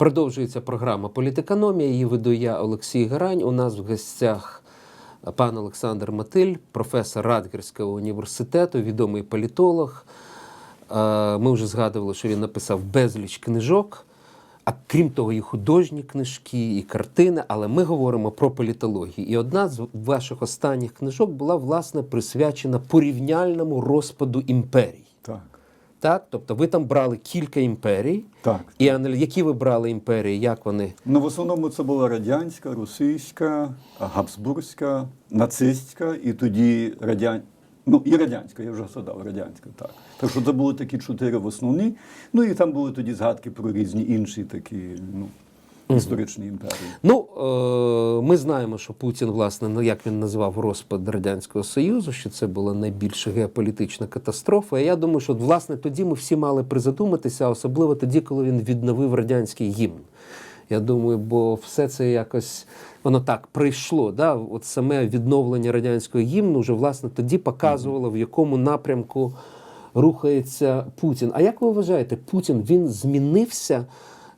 Продовжується програма Політекономія. Її веду я Олексій Герань. У нас в гостях пан Олександр Матиль, професор Радгерського університету, відомий політолог. Е, Ми вже згадували, що він написав безліч книжок. А крім того, і художні книжки, і картини, але ми говоримо про політологію. І одна з ваших останніх книжок була власне присвячена порівняльному розпаду імперій. Так. Так, тобто ви там брали кілька імперій, Так. і які ви брали імперії, як вони? Ну, в основному це була радянська, російська, габсбурзька, нацистська і тоді радян... Ну, і радянська, я вже згадав, радянська, так. Так що це були такі чотири в основні. Ну і там були тоді згадки про різні інші такі ну, історичні імперії. Ну, е, ми знаємо, що Путін, власне, ну як він назвав розпад Радянського Союзу, що це була найбільша геополітична катастрофа. І я думаю, що власне тоді ми всі мали призадуматися, особливо тоді, коли він відновив радянський гімн. Я думаю, бо все це якось воно так прийшло. Да? От саме відновлення радянського гімну вже власне тоді показувало, в якому напрямку рухається Путін. А як ви вважаєте, Путін він змінився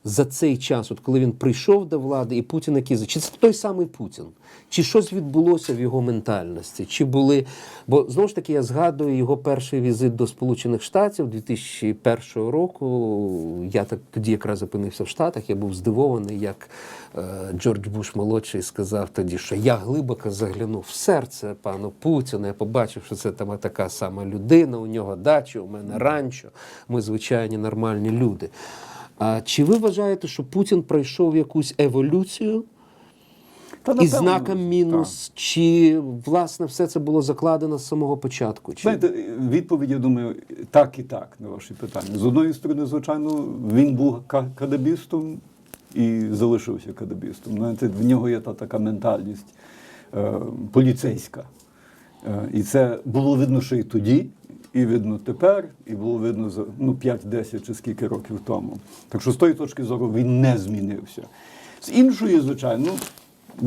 за цей час, от коли він прийшов до влади, і Путін який чи це той самий Путін? Чи щось відбулося в його ментальності? Чи були. Бо знову ж таки я згадую його перший візит до Сполучених Штатів 2001 року. Я так тоді якраз опинився в Штатах. Я був здивований, як е, Джордж Буш молодший сказав тоді, що я глибоко заглянув в серце пану Путіна. Я побачив, що це там така сама людина. У нього дача, у мене ранчо. Ми звичайні нормальні люди. А чи ви вважаєте, що Путін пройшов якусь еволюцію Та, із знаком мінус, чи власне все це було закладено з самого початку? Чи... Знаєте, відповідь, я думаю, так і так на ваші питання. З одної сторони, звичайно, він був ка- кадабістом і залишився кадабістом. Знаєте, в нього є та така ментальність е, поліцейська. Е, і це було видно ще й тоді, і видно тепер, і було видно за ну, 5-10 чи скільки років тому. Так що з тої точки зору він не змінився. З іншої, звичайно, ну,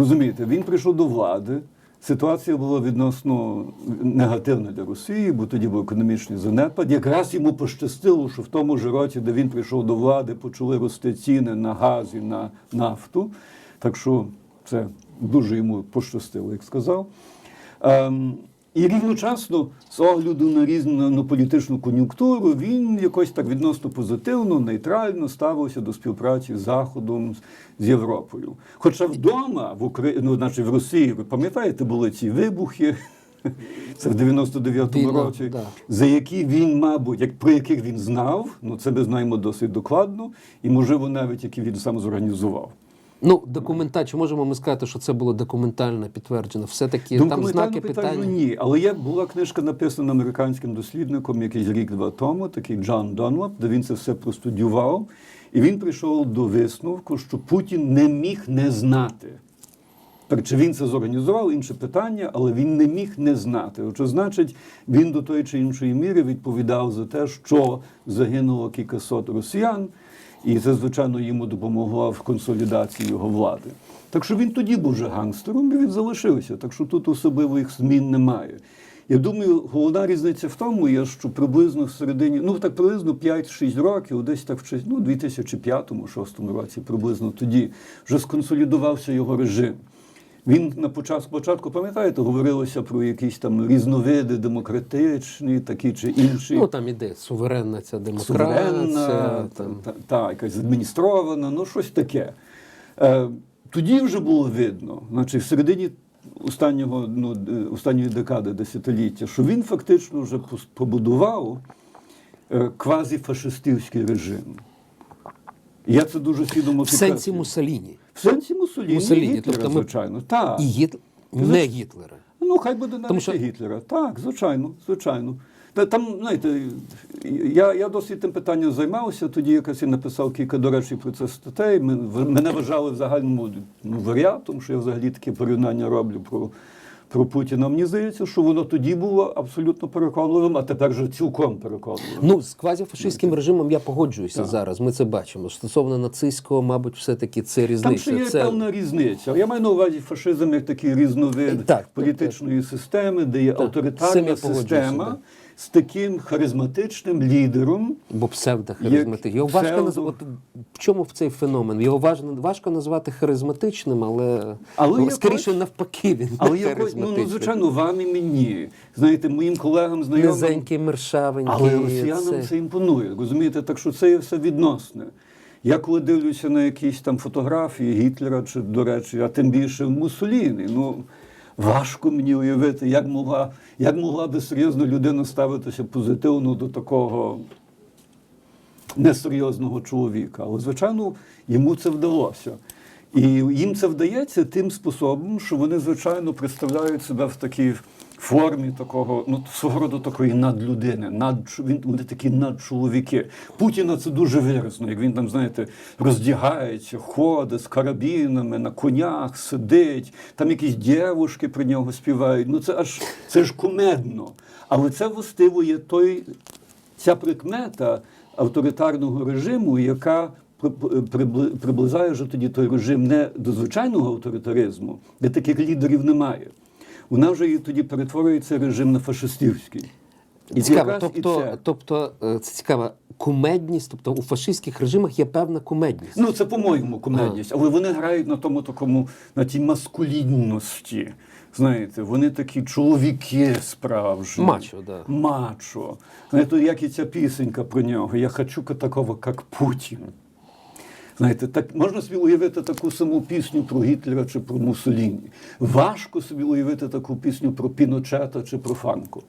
розумієте, він прийшов до влади. Ситуація була відносно негативна для Росії, бо тоді був економічний занепад. Якраз йому пощастило, що в тому ж році, де він прийшов до влади, почали рости ціни на газ і на нафту. Так що це дуже йому пощастило, як сказав. Ем, і рівночасно, з огляду на різну на політичну кон'юнктуру, він якось так відносно позитивно, нейтрально ставився до співпраці з Заходом, з- з Європою. Хоча вдома, в Украї... ну, значить, в Росії, ви пам'ятаєте, були ці вибухи. Це в 99-му році, да. за які він, мабуть, як про яких він знав, ну це ми знаємо досить докладно, і можливо навіть які він сам зорганізував. Ну, документа, чи можемо ми сказати, що це було документально підтверджено? Все-таки там знаки питання ні. Але є була книжка написана американським дослідником якийсь рік-два тому, такий Джон Донлап, де він це все простудював. І він прийшов до висновку, що Путін не міг не знати. Так, чи він це зорганізував, інше питання, але він не міг не знати. Що значить, він до тої чи іншої міри відповідав за те, що загинуло кількасот росіян, і це, звичайно, йому допомогло в консолідації його влади. Так що він тоді був вже гангстером, і він залишився. Так що тут особливих змін немає. Я думаю, головна різниця в тому, є, що приблизно в середині, ну так приблизно 5-6 років, десь так в ну, 2005-2006 році, приблизно тоді вже сконсолідувався його режим. Він на початку, початку, пам'ятаєте, говорилося про якісь там різновиди демократичні, такі чи інші. Ну там іде суверенна ця демократія. суверенна, там. та, та, та, якась адміністрована, ну щось таке. Е, тоді вже було видно, значить, в середині останнього, ну, останньої декади десятиліття, що він фактично вже побудував е, квазіфашистівський режим. Я це дуже свідомо В сенсі. Муссоліні. В сенсі Муссоліні, Муссоліні, Гітлера, тобто ми- звичайно. Так. І Гіт... не Гітлера. Ну, хай буде навіть Тому що- Гітлера. Так, звичайно, звичайно. Та Там, знаєте, я, я досить тим питанням займався, тоді якось і написав кілька, до речі, про це статей. Мене вважали в загальному ну, варіатом, що я взагалі таке порівняння роблю про, про Путіна. Мені здається, що воно тоді було абсолютно переконливим, а тепер вже цілком переконливим. Ну, з квазіфашистським режимом я погоджуюся Так. зараз. Ми це бачимо. Стосовно нацистського, мабуть, все-таки це Там різниця. ще є це... певна різниця. Я маю на увазі фашизм як такий різновид Так, політичної системи, де є Так, авторитарна система, да. З таким харизматичним лідером. Бо псевдохаризматичний. Його важко псевдо- назвати. В чому в цей феномен? Його важно, важко назвати харизматичним, але, Але ну, скоріше навпаки він Але не якось, ну, ну, звичайно, вам і мені. Знаєте, моїм колегам знайомим. Низенький, мершавенький. Але росіянам це- це імпонує. Розумієте, так що це є все відносне. Я коли дивлюся на якісь там фотографії Гітлера, чи, до речі, а тим більше Муссоліні, ну важко мені уявити, як могла, як могла би серйозно людина ставитися позитивно до такого несерйозного чоловіка. Але, звичайно, йому це вдалося. І їм це вдається тим способом, що вони, звичайно, представляють себе в такій формі такого, ну, свого роду такої надлюдини. Над, він, вони такі надчоловіки. Путіна це дуже виразно, як він там, знаєте, роздягається, ходить з карабінами, на конях сидить, там якісь дівушки про нього співають. Ну це аж це ж кумедно. Але це властиво той ця прикмета авторитарного режиму, яка при- приближає вже тоді той режим не до звичайного авторитаризму, де таких лідерів немає. Вона вже і тоді перетворюється режим на фашистівський. І Цікаво, якраз і тобто, це. тобто е, це цікава кумедність, тобто у фашистських режимах є певна кумедність. Ну, це по-моєму кумедність, але вони грають на тому такому, на тій маскулінності. Знаєте, вони такі чоловіки справжні. Мачо, да. Мачо. Знаєте, як і ця пісенька про нього. Я хочу такого, як Путін. Знаєте, так можна собі уявити таку саму пісню про Гітлера чи про Муссоліні. Важко собі уявити таку пісню про Піночета чи про Франко.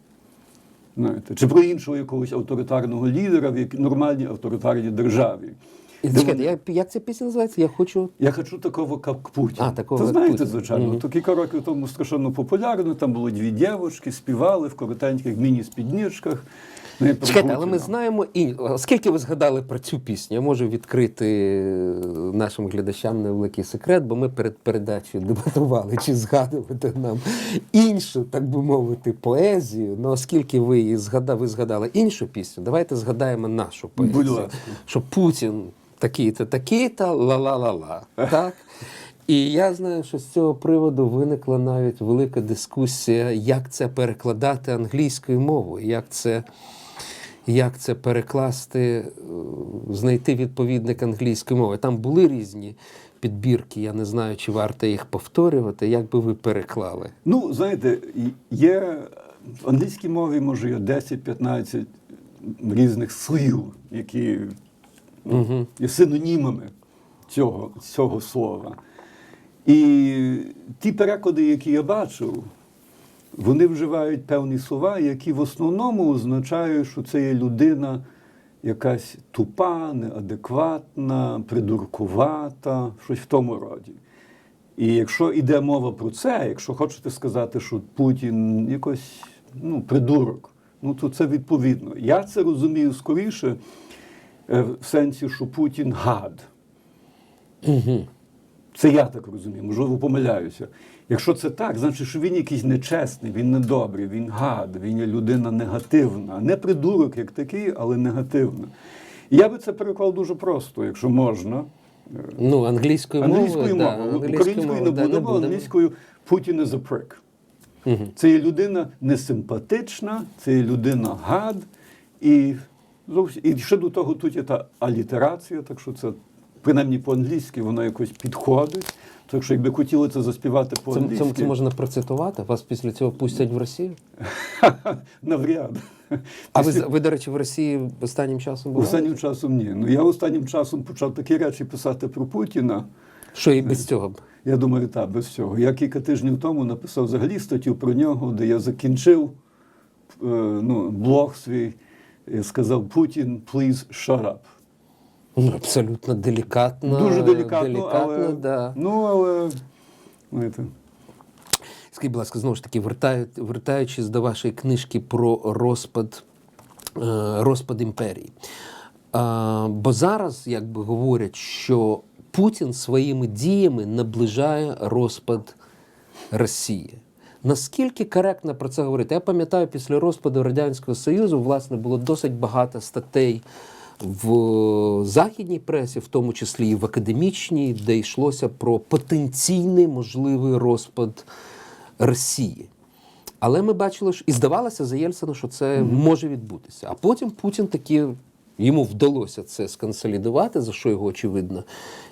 Знаєте, чи про іншого якогось авторитарного лідера в якій- нормальній авторитарній державі. Чекайте, вони- я, як ця пісня називається? Я хочу. я хочу такого, як Путін. А, такого, Та як знаєте, Путін. звичайно, Мгм. то кілька років тому страшенно популярно. Там було дві дівчатки, співали в коротеньких міні-спідничках. Ну, Чекайте, але ми знаємо і оскільки ви згадали про цю пісню, я можу відкрити е, нашим глядачам невеликий секрет, бо ми перед передачею дебатували, чи згадувати нам іншу, так би мовити, поезію. Ну, оскільки ви її згадали, ви згадали іншу пісню, давайте згадаємо нашу поезію. Будь ласка. Що Путін такий-то, такий-то, ла-ла-ла-ла. Так? І я знаю, що з цього приводу виникла навіть велика дискусія, як це перекладати англійською мовою, як це, як це перекласти, е, знайти відповідник англійської мови. Там були різні підбірки, я не знаю, чи варто їх повторювати. Як би ви переклали? Ну, знаєте, є в англійській мові може є 10-15 різних слів, які ну, є синонімами цього, цього слова. І ті переклади, які я бачив, вони вживають певні слова, які в основному означають, що це є людина якась тупа, неадекватна, придуркувата, щось в тому роді. І якщо йде мова про це, якщо хочете сказати, що Путін якось ну, придурок, ну то це відповідно. Я це розумію скоріше е, в сенсі, що Путін гад. Це я так розумію, можливо, помиляюся. Якщо це так, значить, що він якийсь нечесний, він недобрий, він гад, він людина негативна. Не придурок як такий, але негативна. І я би це переклав дуже просто, якщо можна. Ну, англійською мовою. Англійською мовою. англійською Українською не мовою, да, будемо, англійською Путін is a prick. Мгм. Це є людина несимпатична, це є людина гад. І, і ще до того тут є та алітерація, так що це принаймні по-англійськи воно якось підходить. Так що якби хотіли це заспівати по-англійськи, це, це можна процитувати? Вас після цього пустять в Росію? навряд. А ви, ви, до речі, в Росії останнім часом були? Останнім часом ні. Ну я останнім часом почав такі речі писати про Путіна. Що і без цього? б? Я думаю, так, без цього. Я кілька тижнів тому написав взагалі статтю про нього, де я закінчив е, ну, блог свій і сказав Путін, please shut up. Ну, абсолютно делікатно. Дуже делікатно, делікатно але, да. ну, але знаєте, Скажіть, будь ласка, знову ж таки, вертаючись до вашої книжки про розпад, е, розпад імперії. Бо зараз, якби говорять, що Путін своїми діями наближає розпад Росії. Наскільки коректно про це говорити? Я пам'ятаю, після розпаду Радянського Союзу, власне, було досить багато статей в західній пресі, в тому числі і в академічній, де йшлося про потенційний можливий розпад Росії. Але ми бачили, що і здавалося за Єльцина, що це може відбутися. А потім Путін таки йому вдалося це сконсолідувати, за що його очевидно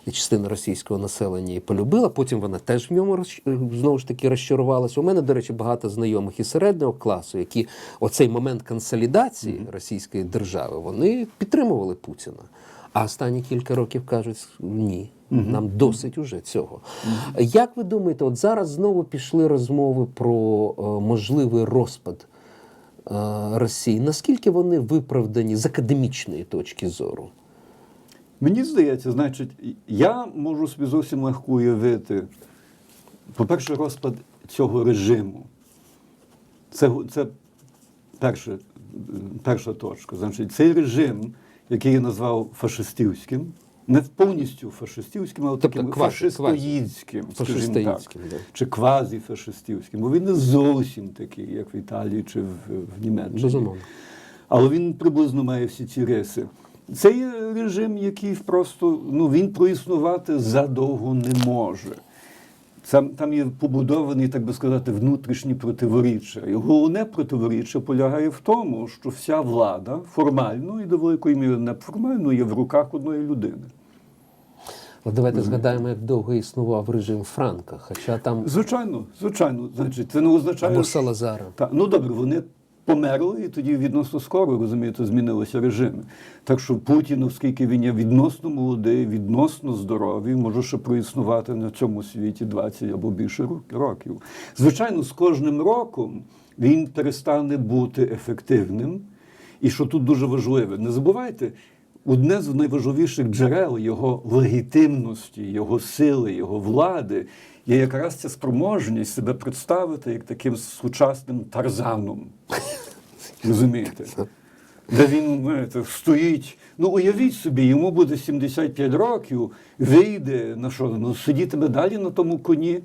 і частина російського населення і полюбила. Потім вона теж в ньому розч- знову ж таки розчарувалася. У мене, до речі, багато знайомих із середнього класу, які оцей момент консолідації російської держави вони підтримували Путіна. А останні кілька років кажуть ні. Нам досить уже цього. Як ви думаєте, от зараз знову пішли розмови про е, можливий розпад е, Росії? Наскільки вони виправдані з академічної точки зору? Мені здається, значить, я можу собі зовсім легко уявити, по-перше, розпад цього режиму. Це, це перше, перша точка. Значить, цей режим, який я назвав фашистівським, не повністю фашистівським, але Тобто таким фашистоїдським, скажімо так, да. чи квазіфашистівським, бо він не зовсім такий, як в Італії чи в, в Німеччині. Безумовно. Але він приблизно має всі ці риси. Цей режим, який просто ну, він проіснувати задовго не може. Там, там є побудовані, так би сказати, внутрішні противоріччя. І головне противоріччя полягає в тому, що вся влада формально і до великої міри неформально є в руках одної людини. Але давайте згадаємо, як довго існував режим Франка, хоча там Звичайно, звичайно, значить, це не означає, або що- Салазара. Так, ну добре, вони померли, і тоді відносно скоро, розумієте, змінилися режими. Так що Путін, оскільки він є відносно молодий, відносно здоровий, може ще проіснувати на цьому світі 20 або більше рок- років. Звичайно, з кожним роком він перестане бути ефективним. І що тут дуже важливе, не забувайте. Одне з найважливіших джерел його легітимності, його сили, його влади є якраз ця спроможність себе представити як таким сучасним тарзаном. Розумієте? Де він знаєте, стоїть. Ну, уявіть собі, йому буде 75 років, вийде на що? Ну, сидітиме далі на тому коні.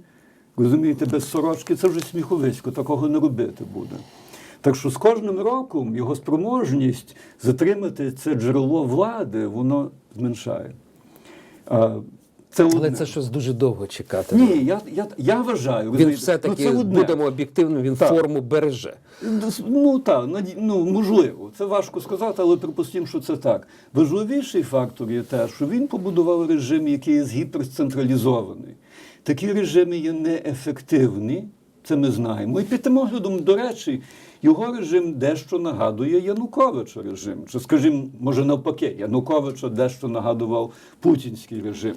Розумієте, без сорочки, це вже сміховисько, такого не робити буде. Так що з кожним роком його спроможність затримати це джерело влади, воно зменшає. Це Але одне. це щось дуже довго чекати. Ні, я, я, я вважаю. Він все-таки, ну, будемо об'єктивним, він Так. форму береже. Ну так, ну, можливо. Це важко сказати, але припустимо, що це так. Важливіший фактор є те, що він побудував режим, який є гіперцентралізований. Такі режими є неефективні, це ми знаємо. І під тим оглядом, до речі, його режим дещо нагадує Януковича режим. Чи, скажімо, може навпаки, Януковича дещо нагадував путінський режим.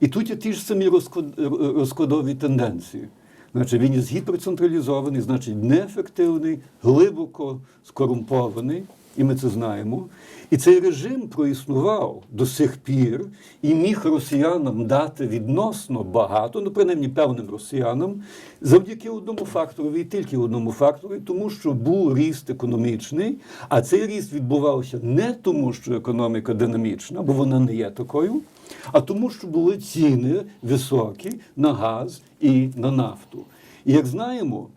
І тут є ті ж самі розклад- розкладові тенденції. Значить, він є гіперцентралізований, значить, неефективний, глибоко скорумпований, і ми це знаємо. І цей режим проіснував до сих пір і міг росіянам дати відносно багато, ну принаймні певним росіянам, завдяки одному фактору, і тільки одному фактору, тому що був ріст економічний, а цей ріст відбувався не тому, що економіка динамічна, бо вона не є такою, а тому, що були ціни високі на газ і на нафту. І як знаємо,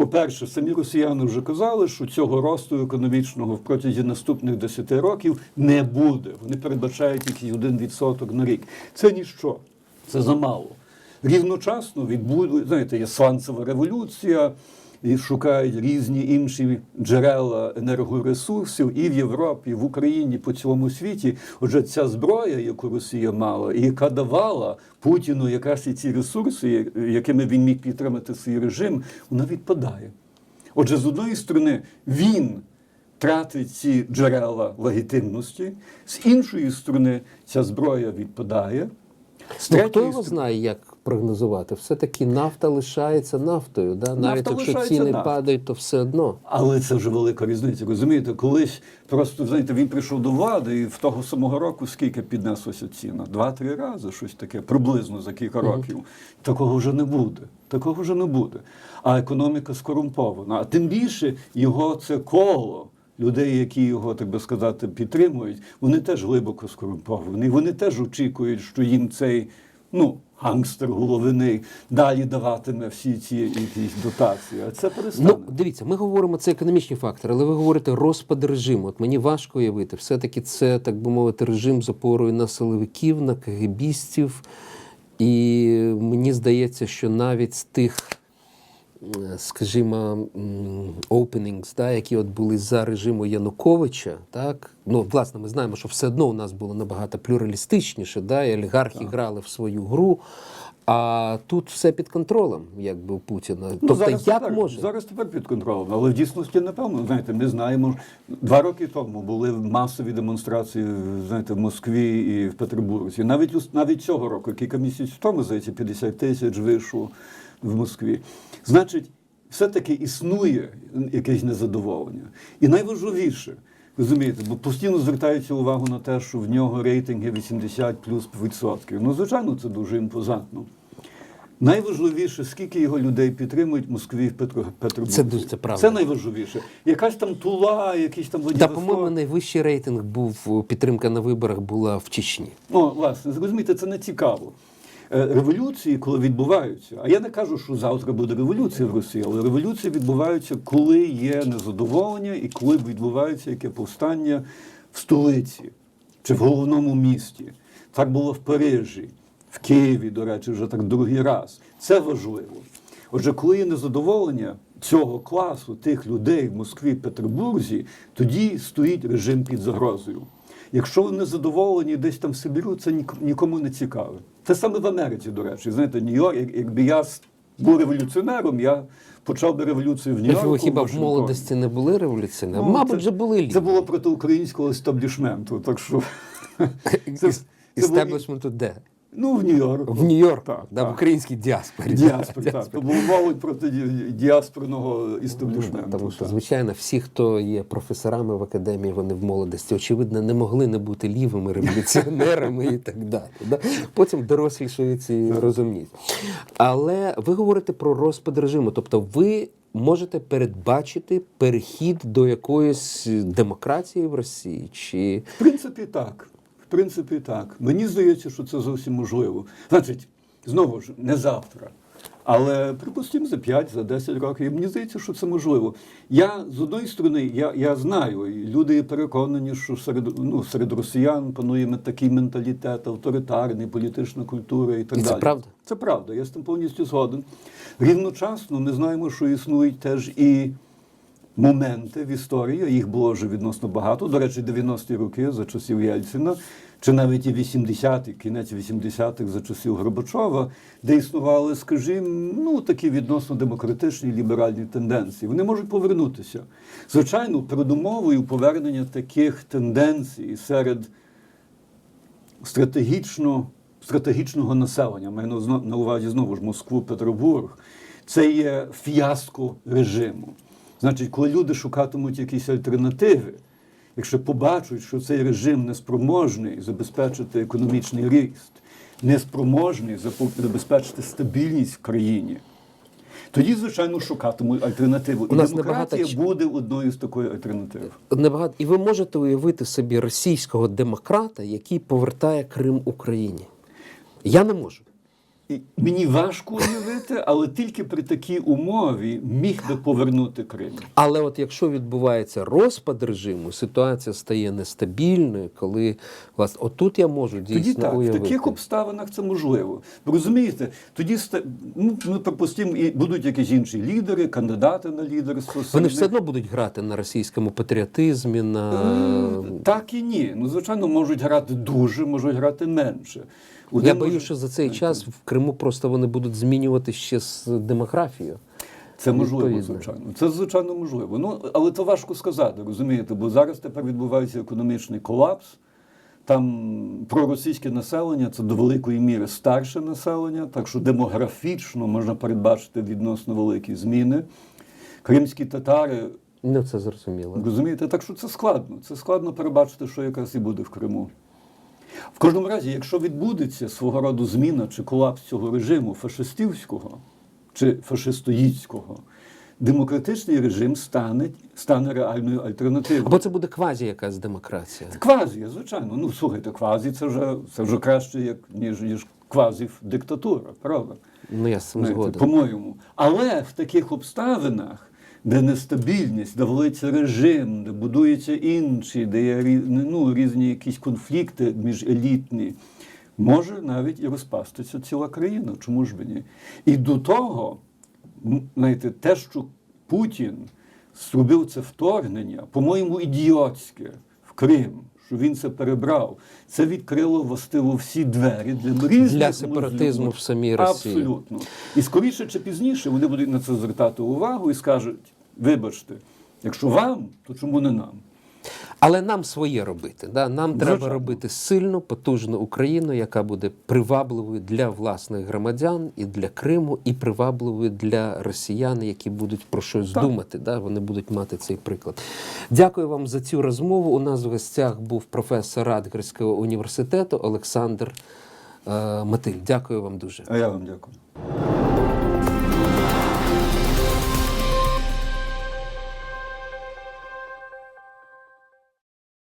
по-перше, самі росіяни вже казали, що цього росту економічного в протязі наступних 10 років не буде. Вони передбачають якийсь 1% на рік. Це ніщо, це замало. Рівночасно відбуде, знаєте, є сланцева революція, і шукають різні інші джерела енергоресурсів і в Європі, і в Україні, по цілому світі. Отже, ця зброя, яку Росія мала, і яка давала Путіну якраз і ці ресурси, якими він міг підтримати свій режим, вона відпадає. Отже, з одної сторони, він тратить ці джерела легітимності, з іншої сторони, ця зброя відпадає. Ну, хто його знає, як прогнозувати? Все-таки нафта лишається нафтою. Да? Навіть якщо ціни нафтою. падають, то все одно. Але це вже велика різниця. Розумієте, колись просто знаєте, він прийшов до влади, і в того самого року скільки піднеслося ціна? Два-три рази, щось таке, приблизно за кілька років. Такого вже не буде. Такого вже не буде. А економіка скорумпована. А тим більше його це коло. Людей, які його, так би сказати, підтримують, вони теж глибоко скорумповані. Вони теж очікують, що їм цей ну, гангстер головини далі даватиме всі ці якісь дотації. А це перестане. Ну, дивіться, ми говоримо це економічні фактори, але ви говорите розпад режиму. От мені важко уявити. Все-таки це, так би мовити, режим з опорою на силовиків, на кгбістів. І мені здається, що навіть з тих скажімо, опенінγκс, да, які от були за режиму Януковича, так ну власне, ми знаємо, що все одно у нас було набагато плюралістичніше, да, і олігархи грали в свою гру. А тут все під контролем, якби у Путіна. Ну, тобто, зараз як тепер, може? Зараз тепер під контролем, але в дійсності, напевно, знаєте, ми знаємо, два роки тому були масові демонстрації знаєте, в Москві і в Петербурзі. Навіть, навіть цього року, кілька місяців тому, здається, 50 тисяч вийшло в Москві. Значить, все-таки існує якесь незадоволення. І найважливіше, розумієте, бо постійно звертаються увагу на те, що в нього рейтинги 80 плюс відсотків. Ну, звичайно, це дуже імпозантно. Найважливіше, скільки його людей підтримують в Москві в Петербурзі. Це дуже- це правда. Це найважливіше. Якась там тула, якийсь там Та, по-моєму, найвищий рейтинг був підтримка на виборах була в Чечні. Ну, власне, зрозумійте, це не цікаво. Е, Революції, коли відбуваються, а я не кажу, що завтра буде революція в Росії, але революції відбуваються, коли є незадоволення і коли відбувається яке повстання в столиці чи в головному місті. Так було в Парижі, в Києві, до речі, вже так другий раз. Це важливо. Отже, коли є незадоволення цього класу, тих людей в Москві, Петербурзі, тоді стоїть режим під загрозою. Якщо вони задоволені десь там в Сибіру, це нікому не цікаве. Те саме в Америці, до речі. Знаєте, Нью-Йорк, якби я був революціонером, я почав би революцію в Нью-Йорку. Хіба в молодості не були революціонерами? Ну, Мабуть, це- вже були. Це було проти українського естаблішменту. Так що це, це де? Ну, в Нью-Йорку. В Нью-Йорку, Так, да, в українській діаспорі. Діаспор, Да, так. То було проти діаспорного істеблішменту. Ну, Тому що, звичайно, всі, хто є професорами в академії, вони в молодості, очевидно, не могли не бути лівими революціонерами і так далі. Да? Потім дорослішують і розуміють. Але ви говорите про розпад режиму, тобто ви можете передбачити перехід до якоїсь демократії в Росії? Чи В принципі, так. Принципі, так. Мені здається, що це зовсім можливо. Значить, знову ж, не завтра. Але припустимо за 5, за 10 років. І Мені здається, що це можливо. Я з одної сторони, я, я знаю, і люди переконані, що серед, ну, серед росіян панує такий менталітет, авторитарний, політична культура і так І це правда? Це правда, я з тим повністю згоден. Рівночасно ми знаємо, що існують теж і моменти в історії, їх було вже відносно багато. До речі, 90-ті роки за часів Єльцина, чи навіть і 80-ті, кінець 80-х за часів Горбачова, де існували, скажімо, ну такі відносно демократичні ліберальні тенденції. Вони можуть повернутися. Звичайно, передумовою повернення таких тенденцій серед стратегічно, стратегічного населення, маю на увазі знову ж Москву, Петербург, це є фіаско режиму. Значить, коли люди шукатимуть якісь альтернативи, якщо побачать, що цей режим неспроможний забезпечити економічний ріст, неспроможний забезпечити стабільність в країні, тоді, звичайно, шукатимуть альтернативу. І нас демократія небагато буде одною з такої альтернатив. небагато і ви можете уявити собі російського демократа, який повертає Крим Україні? Я не можу. Мені важко уявити, але тільки при такій умові міг би повернути Крим. Але от якщо відбувається розпад режиму, ситуація стає нестабільною, коли власне, отут я можу дійсно Тоді так, в таких обставинах це можливо. Ви розумієте, тоді ну, ми припустимо, і будуть якісь інші лідери, кандидати на лідерство. Вони ж все одно будуть грати на російському патріотизмі, на Так і ні. Ну, звичайно, можуть грати дуже, можуть грати менше. я Один боюся, може- що за цей час в Криму просто вони будуть змінювати ще з демографією. Це можливо, Відповідно. звичайно. Це звичайно можливо. Ну, але це важко сказати, розумієте, бо зараз тепер відбувається економічний колапс. Там проросійське населення це до великої міри старше населення, так що демографічно можна передбачити відносно великі зміни. Кримські татари, Ну це зрозуміло. розумієте, так що це складно. Це складно перебачити, що якраз і буде в Криму. В кожному разі, якщо відбудеться свого роду зміна чи колапс цього режиму фашистівського чи фашистоїдського, демократичний режим стане, стане реальною альтернативою. Або це буде квазі якась демократія. Квазі, звичайно. Ну слухайте, квазі це вже це вже краще, як ніж, ніж квазі диктатура, правда? Ну я з цим згоден. по-моєму. Але в таких обставинах, де нестабільність, де велиться режим, де будуються інші, де є ну, різні якісь конфлікти міжелітні, може навіть і розпастися ціла країна. Чому ж би ні? І до того знаєте, те, що Путін зробив це вторгнення, по-моєму, ідіотське в Крим, що він це перебрав, це відкрило властиво всі двері для різних Для сепаратизму можливо. в самій Росії. Абсолютно. І скоріше чи пізніше вони будуть на це звертати увагу і скажуть: вибачте, якщо вам, то чому не нам? Але нам своє робити. Да? Нам треба Звичайно. робити сильну, потужну Україну, яка буде привабливою для власних громадян і для Криму, і привабливою для росіян, які будуть про щось Так. думати. Да? Вони будуть мати цей приклад. Дякую вам за цю розмову. У нас в гостях був професор Радгерського університету Олександр е, Матиль. Дякую вам дуже. А я вам дякую.